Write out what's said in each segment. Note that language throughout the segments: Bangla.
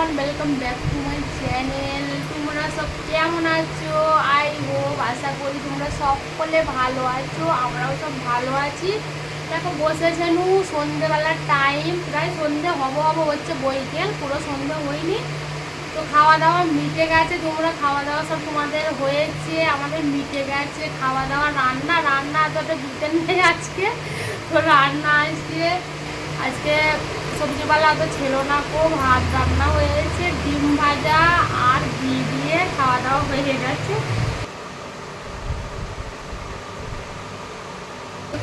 Everyone welcome back to my channel তোমরা সব কেমন আছো? আই হোপ আশা করি তোমরা সকলে ভালো আছো, আমরাও সব ভালো আছি। দেখো বসেছে নু সন্ধেবেলার টাইম প্রায় সন্ধে হব হব হচ্ছে বইকেল পুরো সন্ধে হয়নি। তো খাওয়া দাওয়া মিটে গেছে, তোমরা খাওয়া দাওয়া সব তোমাদের হয়েছে, আমাদের মিটে গেছে। খাওয়া দাওয়া রান্না রান্না এতটা দিতে নেই আজকে। তো রান্না আজকে আজকে সবজিওয়ালা তো ছিল না কো, ভাত রান্না হয়েছে, ডিম ভাজা আর ঘি দিয়ে খাওয়া দাওয়া হয়ে গেছে।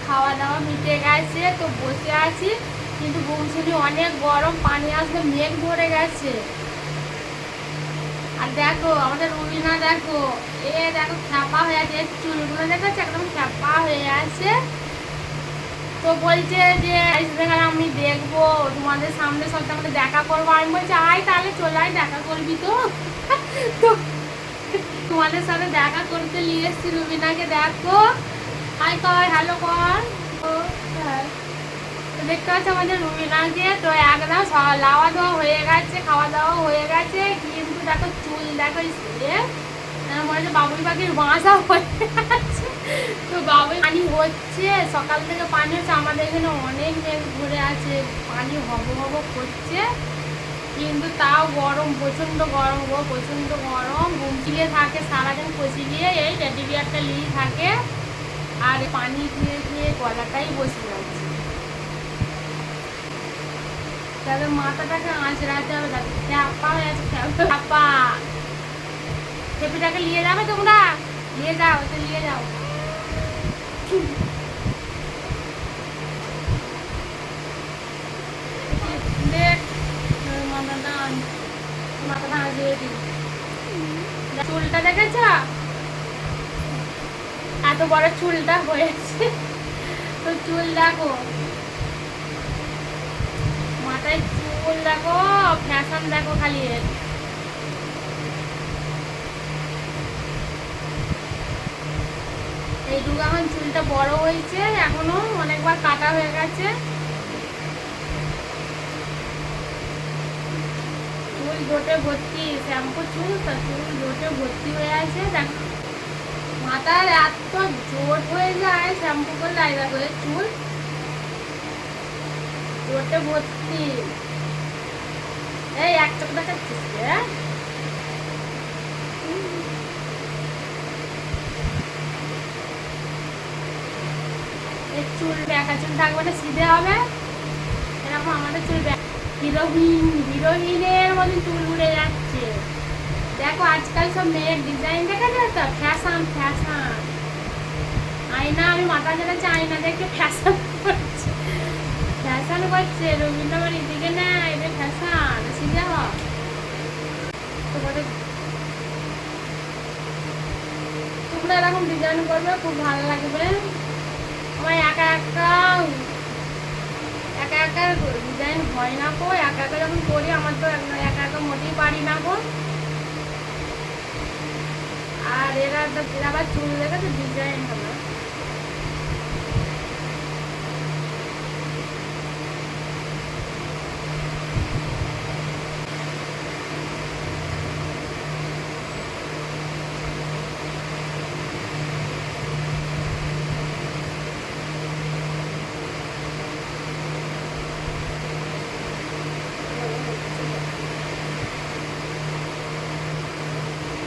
খাওয়া দাওয়া মিটে গেছে, তো বসে আছি, কিন্তু বংশুলি অনেক গরম, পানি আসবে মেঘ ভরে গেছে। আর দেখো, আমাদের রুবিনা দেখো, এ দেখো, খ্যাপা হয়ে আছে চুলগুলো দেখেছ? একদম খ্যাপা হয়ে আছে। তো বলছে যে আমি দেখব, তোমাদের সামনে সব আমাকে দেখা করব। আমি বলছি, আয় তাহলে চলে, আয়, দেখা করবি তো। তোমাদের সাথে দেখা করতে নিয়ে এসছি রুবিনাকে, দেখো। আয় কর, হ্যালো কর। হ্যাঁ। দেখতে পাচ্ছ আমাদের রুবিনাকে? তো একদম লাওয়া দাওয়া হয়ে গেছে খাওয়া দাওয়া হয়ে গেছে। কিন্তু দেখো চুল, দেখো এ মনে হচ্ছে বাবুই পাখির বাসা হয়ে গেছে। তো বাবুই পানি হচ্ছে, সকাল থেকে পানি হচ্ছে, আমাদের এখানে অনেক মেঘ ঘুরে আছে, পানি হব হব করছে, কিন্তু তাও গরম, প্রচণ্ড গরম গো, প্রচণ্ড গরম ঘুমচিয়ে থাকে, সারাদিন কষি গিয়ে এই টেডি বিয়ারটা লিয়ে থাকে, আর পানি খেয়ে খেয়ে গলাটাই বসে যাচ্ছে। তাদের মাথাটাকে আঁচড়াতে হবে তাদের খ্যাপা নিয়ে যাবে তোমরা? নিয়ে যাও তো নিয়ে যাও। চুলটা দেখেছ? এত বড় চুলটা হয়েছে। তো চুল দেখো। মাথায় চুল দেখো ফ্যাশন দেখো খালি এইটুকু এখন চুলটা বড় হয়েছে, এখনও অনেকবার কাটা হয়ে গেছে। চুল জোটে ভর্তি, শ্যাম্পু চুল, তা চুল জোটে ভর্তি হয়ে আছে মাথার এত জোট হয়ে যায় শ্যাম্পু করলে আই দেখো এর চুল। জোটে ভর্তি। এই এক চোখ দেখাচ্ছিস হ্যাঁ? এই চুল বেঁকা চুল থাকবে না, সিধে হবে। এরকম আমাদের চুল হিরোইন হিরোইনের মতন চুল উড়ে যাচ্ছে। দেখো আজকাল সব মেয়ের ডিজাইন দেখা যায় তো ফ্যাশন ফ্যাশন আয়না, আমি মাথা চালাচ্ছি আয়না দেখে ফ্যাশন করছে। ফ্যাশন করছে রবীন্দ্রবার এদিকে না এটা ফ্যাশন সিধে হ। তোমাদের তোমরা এরকম ডিজাইন করবে, খুব ভালো লাগবে। আমার একা একা একা একা ডিজাইন হয় না কো একা একা যখন করি আমার তো একা একা মোটেই পারি না গো। আর এরা আবার চুল দেখে তো ডিজাইন হবে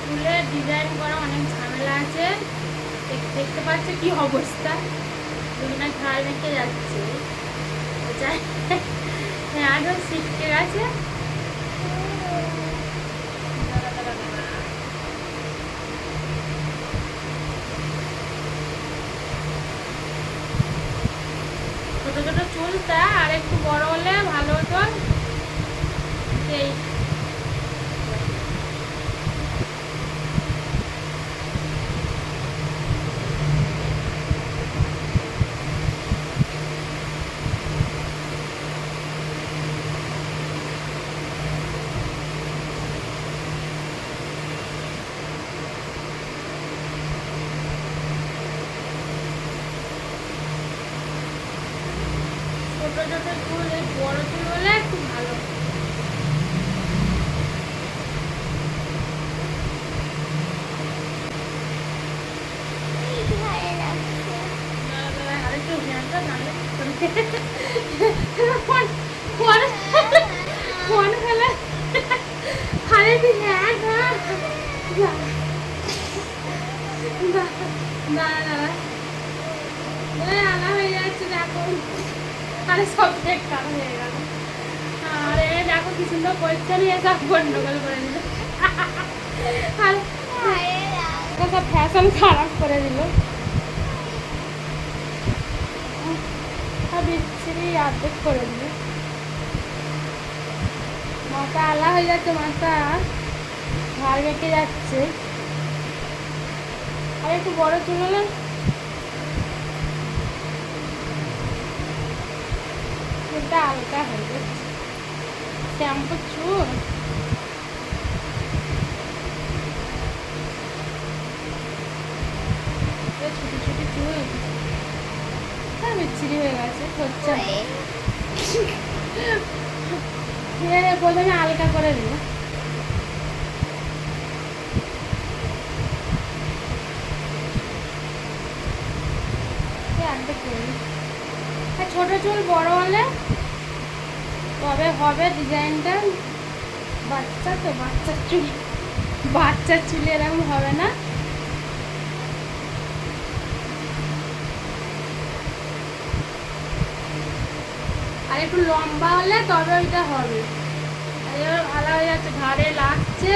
চুলের ডিজাইন করা অনেক ঝামেলা দেখতে পাচ্ছ কি অবস্থা। দুজনে ঘাড় মেখে যাচ্ছে। হ্যাঁ আরও শিখতে গেছে। ছোট ছোট চুলটা, আর একটু বড় হলে ভালো হতো। সেই হয়ে যাচ্ছে আরে সব হয়ে আর সুন্দর গন্ডগোল করে আর সব ফ্যাশন খারাপ করে বিচ্ছিরি করে মাথা আলা হয়ে যাচ্ছে মাথা ঘাড় বেঁকে যাচ্ছে আর একটু বড় চুল হলে চুলটা হালকা হয়ে যাচ্ছে শ্যাম্পু চুল। ছুটি ছুটি চুল। হ্যাঁ বিচ্ছিরি হয়ে গেছে হচ্ছে প্রথমে হালকা করে দিল অর্ধেক করে দিই। আর ছোট চুল, বড় হলে তবে হবে ডিজাইনটা। বাচ্চা তো বাচ্চার চুল। বাচ্চার চুল এরকম হবে না। আর একটু লম্বা হলে তবে ওইটা হবে। আর এবার ভালো হয়ে যাচ্ছে, ঘাড়ে লাগছে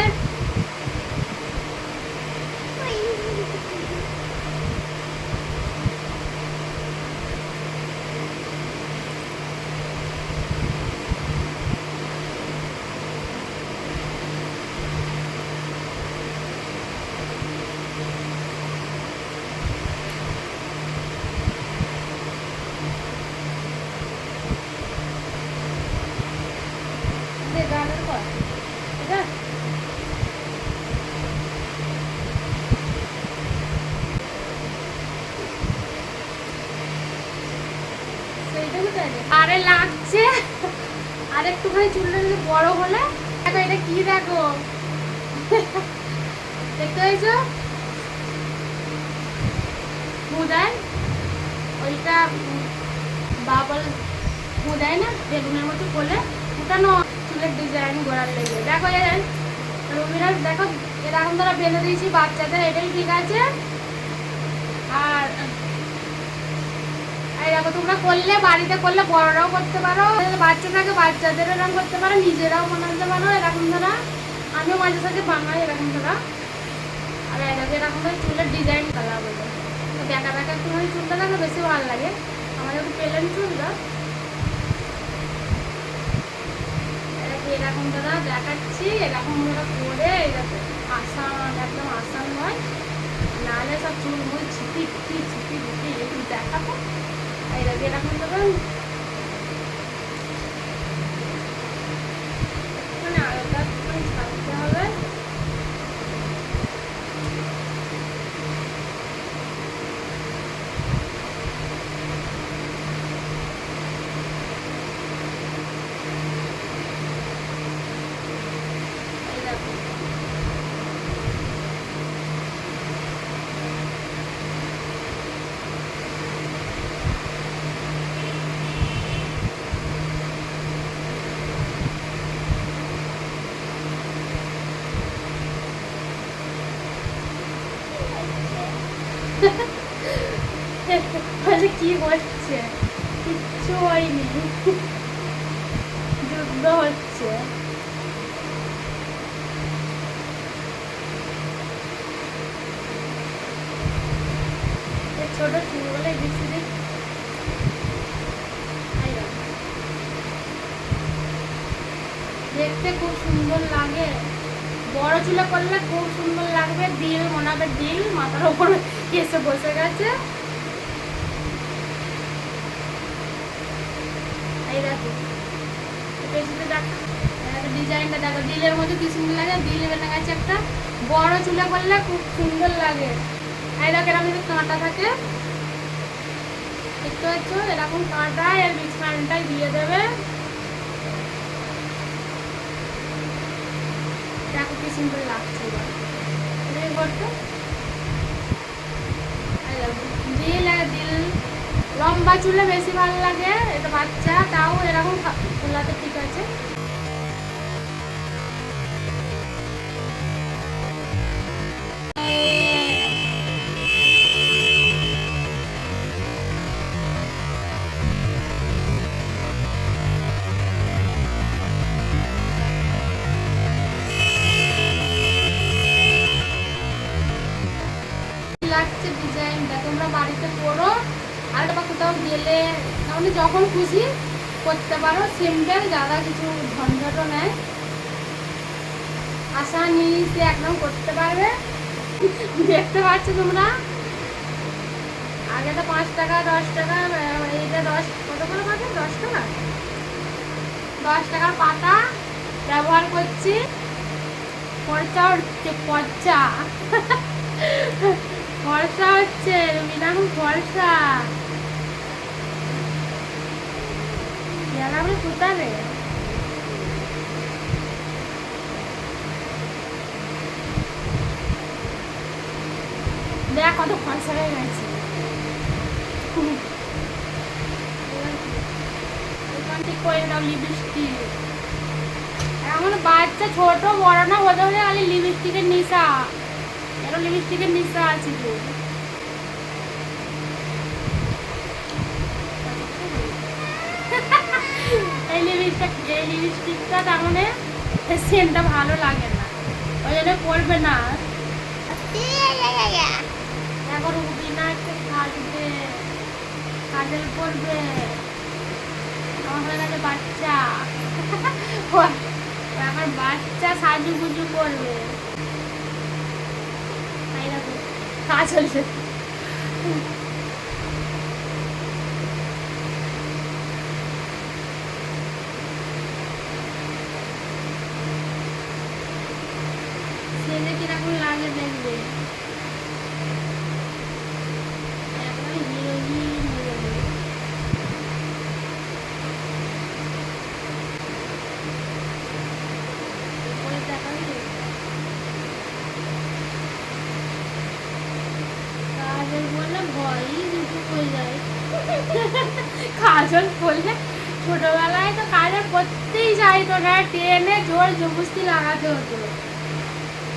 যে গানের কর এটা সেইটা কোথায় রে? আরে লাগছে আর চুলটা যদি বড় হলে? দেখো এটা কি দেখো? দেখতে পেয়েছ? মুদায় ওইটা বাবল মুদায় না? বেলুনের মতো বলে ওটানো চুলের ডিজাইন করার লেগে। দেখো এই রবিরাজ, দেখো এরকম তারা বেঁধে দিয়েছি বাচ্চাদের, এটাই ঠিক আছে? আর দেখো, তোমরা করলে, বাড়িতে করলে বড়রাও করতে পারো। বাচ্চাটাকে বাচ্চাদের এরকম করতে পারো, নিজেরাও বানাতে পারো, এরকম ধরা। আমিও মাঝে সাঝে বানাই এরকম ধরা। আর দেখো, এরকম ধরে চুলের ডিজাইন করা বলে। দেখা দেখা একটু চুলটা দেখো বেশি ভালো লাগে। আমার একটু পেলেন চুলটা এরকম দাদা দেখাচ্ছি, এরকম দাদা করে এরকম আসান একদম আসান হয় নাহলে সব চুল মুল ছিপি ছিপি ছিপি ছিপি দেখাবো। আর এটাকে এরকম দাদা মানে আলাদা করে ছাড়তে হবে এই দেখো বলে কি হচ্ছে কিচ্ছু হয়নি দেখতে খুব সুন্দর লাগে। বড় চুলে করলে খুব সুন্দর লাগবে, দিল, মনে হবে দিল, মাথার উপর এসে বসে গেছে। এই ডিজাইনটা দেখো। দিলের মধ্যে কি সুন্দর লাগে? দিল বেনে গেছে একটা বড় চুলে করলে খুব সুন্দর লাগে। এই দেখো, এরকম যদি কাঁটা থাকে, দেখতে পাচ্ছ? এরকম কাঁটা এর বিছানটাই দিয়ে দেবে। দেখো কি সুন্দর লাগছে এবার। করতো এই দেখো, দিল আর দিল লম্বা চুলে বেশি ভালো লাগে এটা বাচ্চা তাও এরকম খোলাতে ঠিক আছে। পারো সিম্পল যারা কিছু ঝঞ্ঝটও নেয়। আশা নিয়ে একদম করতে পারবে। দেখতে পাচ্ছ তোমরা? আগে তো পাঁচ টাকা, দশ টাকা এইটা দশ, কত করে পাবে? দশ টাকা? দশ টাকার পাতা ব্যবহার করছি। খরচা হচ্ছে, খরচা। খরচা হচ্ছে এখন খরচা। গেলাম কোথাবে দেখ কত খরচা হয়ে গেছে করে দাও লিপস্টিক এমন বাচ্চা ছোট বড় না হতে হলে খালি লিপস্টিকের নিশা এরকম লিপস্টিকের নিশা আছে তো লিপস্টিক এই লিপস্টিকটা তার মানে সেন্টটা ভালো লাগে না। ওই জন্য পরবে না। এখন রুবিনা একটা সাজবে, কাজল পরবে আমার গেছে বাচ্চা। এখন বাচ্চা সাজু গুজু করবে কাজল সেজে কীরকম দেখবে কাজল যায় ছোটবেলায় তো কাজল করতেই চাইতো না, টেনে জোর জবস্তি লাগাতে হতো।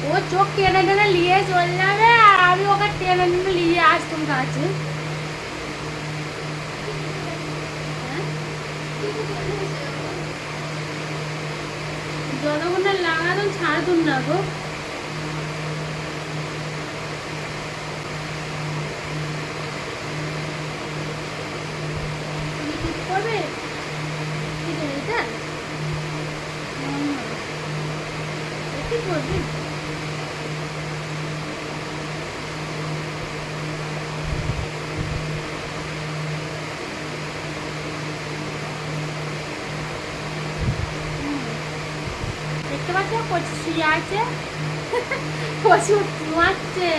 ও চোখ টেনে টেনে নিয়ে চলে যাবে আর আমি ওকে টেনে টেনে নিয়ে আসতাম কাছে? যতক্ষণ না লাগাতাম ছাড়তুন না গো তুমি ঠিক করবে ঠিক আছে এটা হুম। ঠিক করবে হুম। দেখতে পাচ্ছ কচি শুয়ে আছে প্রচুর ধোঁয়াচ্ছে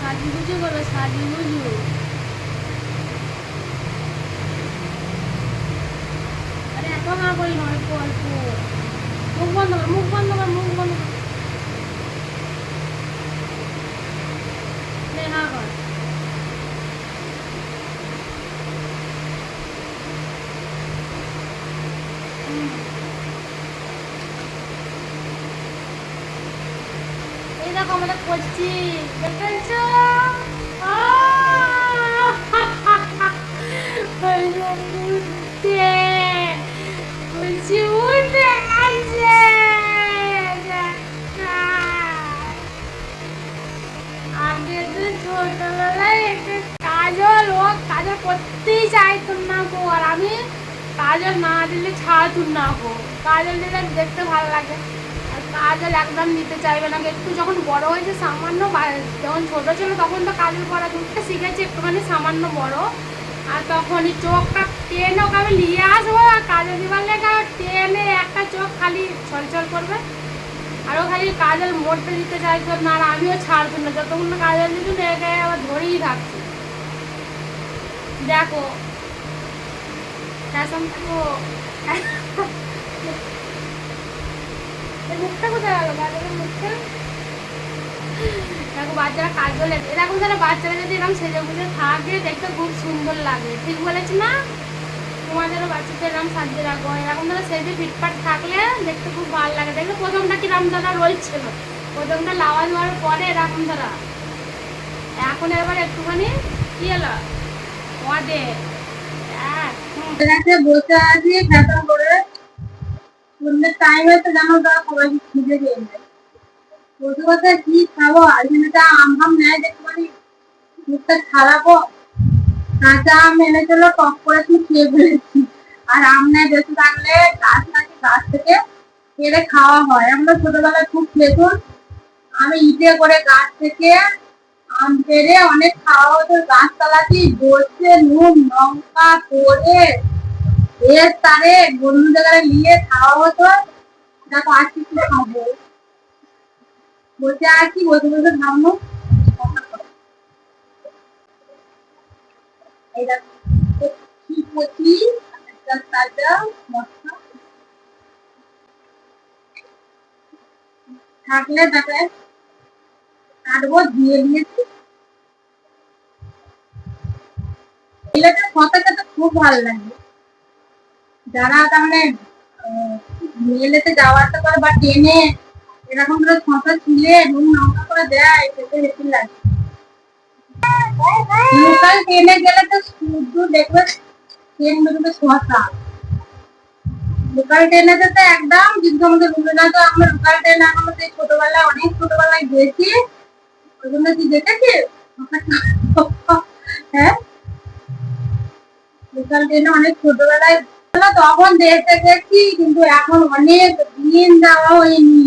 সাজু গুজু করবে সাজু আরে এত না বলি না অল্প অল্প মুখ বন্ধ কর, মুখ বন্ধ কর, মুখ বন্ধ কর নে, হা কর হুম। এই দেখো আমাদের করছি। আগে তো ছোটবেলায় কাজল, ও কাজল করতেই চাইতো না গো। আর আমি কাজল না দিলে ছাড়তুম না গো। কাজল দিলে দেখতে ভালো লাগে। কাজল একদম নিতে চাইবে না। একটু যখন বড় হয়েছে, সামান্য যখন ছোট ছিল, তখন তো কাজল পরা দুধটা শিখেছি, একটুখানি সামান্য বড়। আর তখনই চোখটা টেনে ওকে আমি নিয়ে আসব, আর কাজল দিবার লেগে টেনে একটা চোখ খালি ছলছল করবে। আরও খালি কাজল মরতে দিতে চাইতো না, আর আমিও ছাড়তো না। যতক্ষণ কাজল দিত একে আবার ধরেই থাকছি। দেখো দেখো এই এরকম যারা বাচ্চারা যদি এরকম সেজে গুজে থাকে, দেখতে খুব সুন্দর লাগে। ঠিক বলেছি না? তোমাদেরও বাচ্চাদের এরকম সাজিয়ে রাখো। এরকম ধরো সেজে ফিটফাট থাকলে দেখতে খুব ভালো লাগে। দেখবে প্রথমটা কিরম দাদা রয়েছিল প্রথমটা লাওয়া দেওয়ার পরে এরকম ধরা এখন এবার একটুখানি কি হুম। কাছে বসে আছি ফ্যাশন করে সন্ধ্যের যেন তারা দেয় বসে বসে কি খাব? আর এখানে আম ফাম নেয় দেখতে পারি? মুখটা খারাপও কাঁচা আম এনেছিল টক করে তুমি খেয়ে ফেলেছি। আর আম নেয় থাকলে গাছ থাকে গাছ থেকে পেড়ে খাওয়া হয়। আমরা ছোটবেলায় খুব খেতুন। আমি ইটে করে গাছ থেকে আম পেড়ে অনেক খাওয়া হতো। গাছতলাটি বসে নুন লঙ্কা করে এর তারে বন্ধুদের নিয়ে খাওয়া হতো। দেখো আর কিছু খাব। বসে আছি বসে বসে মশলা। থাকলে তাকে কাটবো, দিয়ে দিয়েছি। শখা খেতে খুব ভালো লাগে। যারা তার মানে আসা করে বা ট্রেনে এরকম করে শশা ছিলে নুন লঙ্কা করে দেয়, খেতে বেশি লাগে। লোকাল ট্রেনে গেলে তো শুধু দেখবে ট্রেন বেরোবে শশা লোকাল ট্রেনেতে তো একদম কিন্তু আমাদের রুমে তো আমরা লোকাল ট্রেন আমাদের ছোটবেলায়, অনেক ছোটবেলায় গেছি। ওই জন্য কি দেখেছিস? হ্যাঁ? লোকাল ট্রেনে অনেক ছোটবেলায় তখন দেখতে গেছি কিন্তু এখন অনেক দিন যাওয়া হয়নি।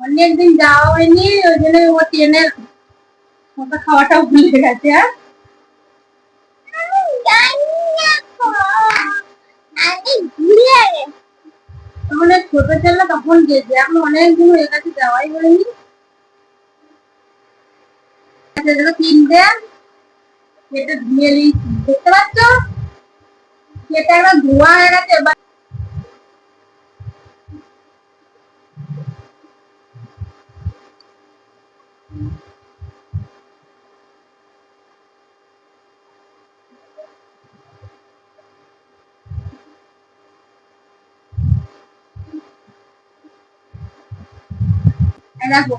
অনেক দিন যাওয়া হয়নি, ওই জন্য ও ট্রেনের ওটা খাওয়াটাও ভুলে গেছে হ্যাঁ। তখন ছোট ছেলে তখন গেছে, এখন অনেক দিন হয়ে গেছে যাওয়াই হয়নি। কিনতে সেটা ধুয়ে নিয়েছি দেখতে পাচ্ছ? সেটা একদম ধোয়া হয়ে গেছে এবার দেখো।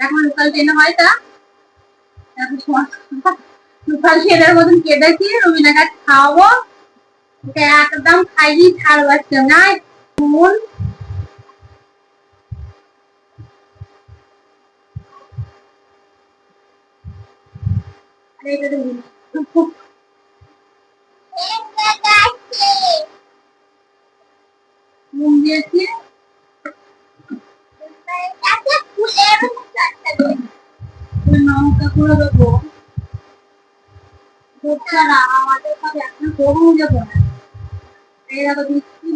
এখন লোকাল ট্রেনে হয় তা? দেখো লোকাল মতন কেটেছি রবিনা গাছ খাওয়াবো। একদম খাইয়ে ছাড়বো আজকে। না। নুন। দিয়েছি। করে দেবো। আমাদের সব এখন গরম যাব না এই দেখো দিচ্ছি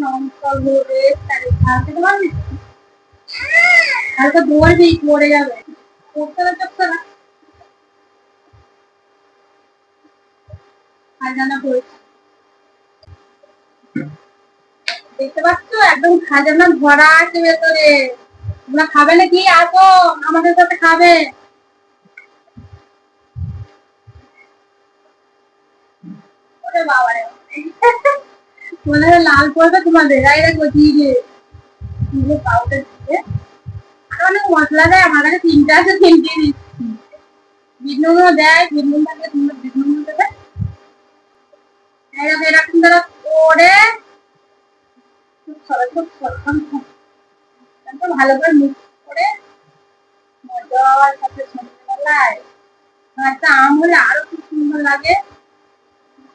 ভরে তাহলে পারবি? পড়ে যাবে। করতে হবে খাজানা পড়েছে। দেখতে পাচ্ছ? একদম খাজানা ভরা আছে ভেতরে। তোমরা খাবে নাকি? আসো, আমাদের সাথে খাবে। ওরে বাবা রে। হয় লাল তোমাদের। পাউডার দিয়ে অনেক মশলা দেয়, আমার কাছে তিনটে আছে তিনটে দিচ্ছি। দেয় তোমরা দেবে দেখো এরকম ধরো করে ভালো করে মিক্স করে মজার সাথে সন্ধ্যেবেলায় একটা আম হলে আরও খুব সুন্দর লাগে।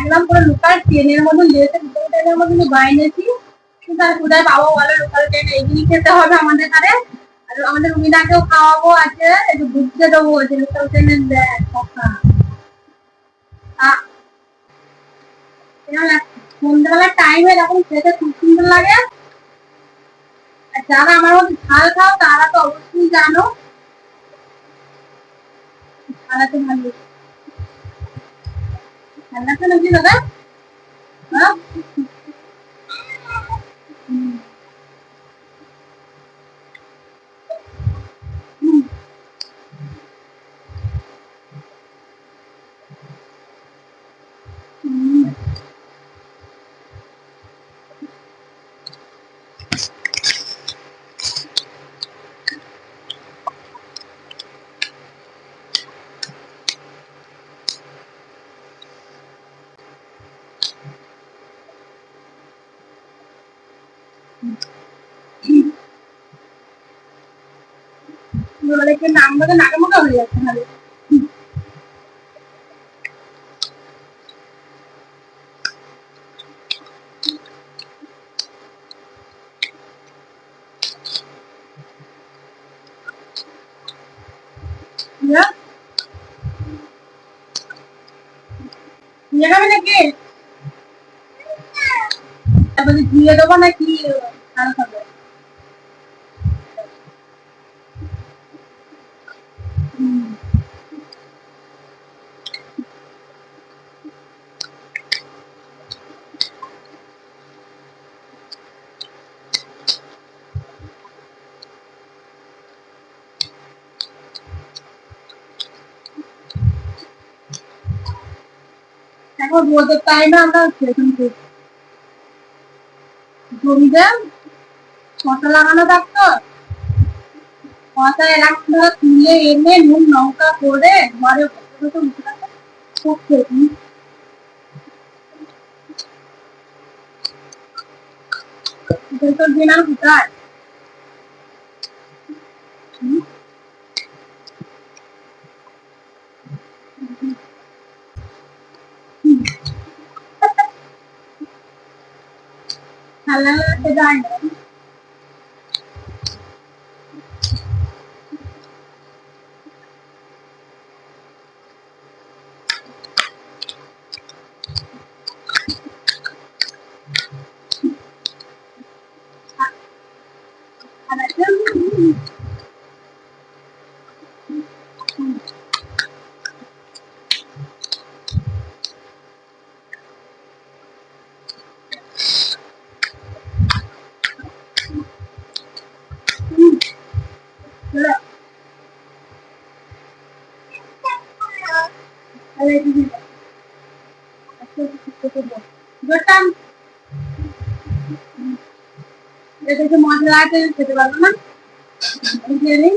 একদম পুরো লোকাল ট্রেনের লোকাল ট্রেনের কিন্তু আর কোথায় পাবো বলো লোকাল ট্রেনে এইগুলি খেতে হবে আমাদের কাছে। আর আমাদের রুমিনাকেও খাওয়াবো আছে একটু বুঝতে দেবো যে লোকাল ট্রেনের কথা। খেতে খুব সুন্দর লাগে, আর যারা আমার ঝাল খাও, তারা তো অবশ্যই জানো। ঝালাতে ভালো ঠান্ডা তো অনেকে নাম বলে হয়ে যাচ্ছে. নিয়ে যাবে নাকি? তারপরে দিয়ে দেবো নাকি আরও খাবে এখন রোদের টাইমে আমরা সেরকম লাগানো তুলে এনে নুন লঙ্কা করে ঘরে দিন আর কোথায়? ভালো লাগতে যায় না গোটাম এটা যে মশলা আছে খেতে পারব না এই যে নিন।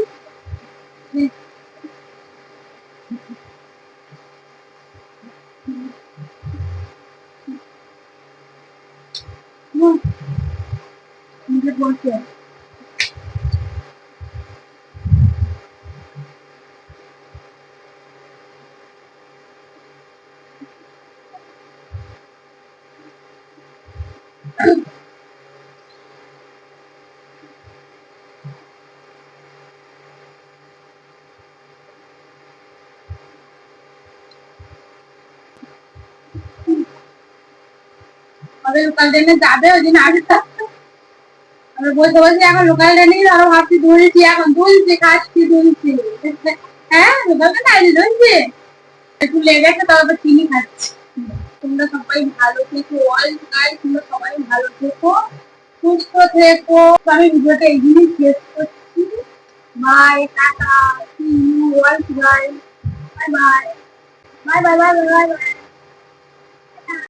হুম। হুম। নিজে বলছে কবে লোকাল ট্রেনে যাবে ওই দিন আগে থাকতো আমি বলতে বলছি এখন লোকাল ট্রেনে আরও ভাবছি দুলছি এখন দুলছি খাচ্ছি দুলছি হ্যাঁ লোকাল ট্রেনে আজ দুলছি একটু লেগেছে তবে তো চিনি খাচ্ছি তোমরা সবাই ভালো থেকো অল গাইস তোমরা সবাই ভালো থেকো সুস্থ থেকো তো আমি ভিডিওটা এই দিনই শেষ করছি bye tata see you all guys bye bye bye bye bye bye bye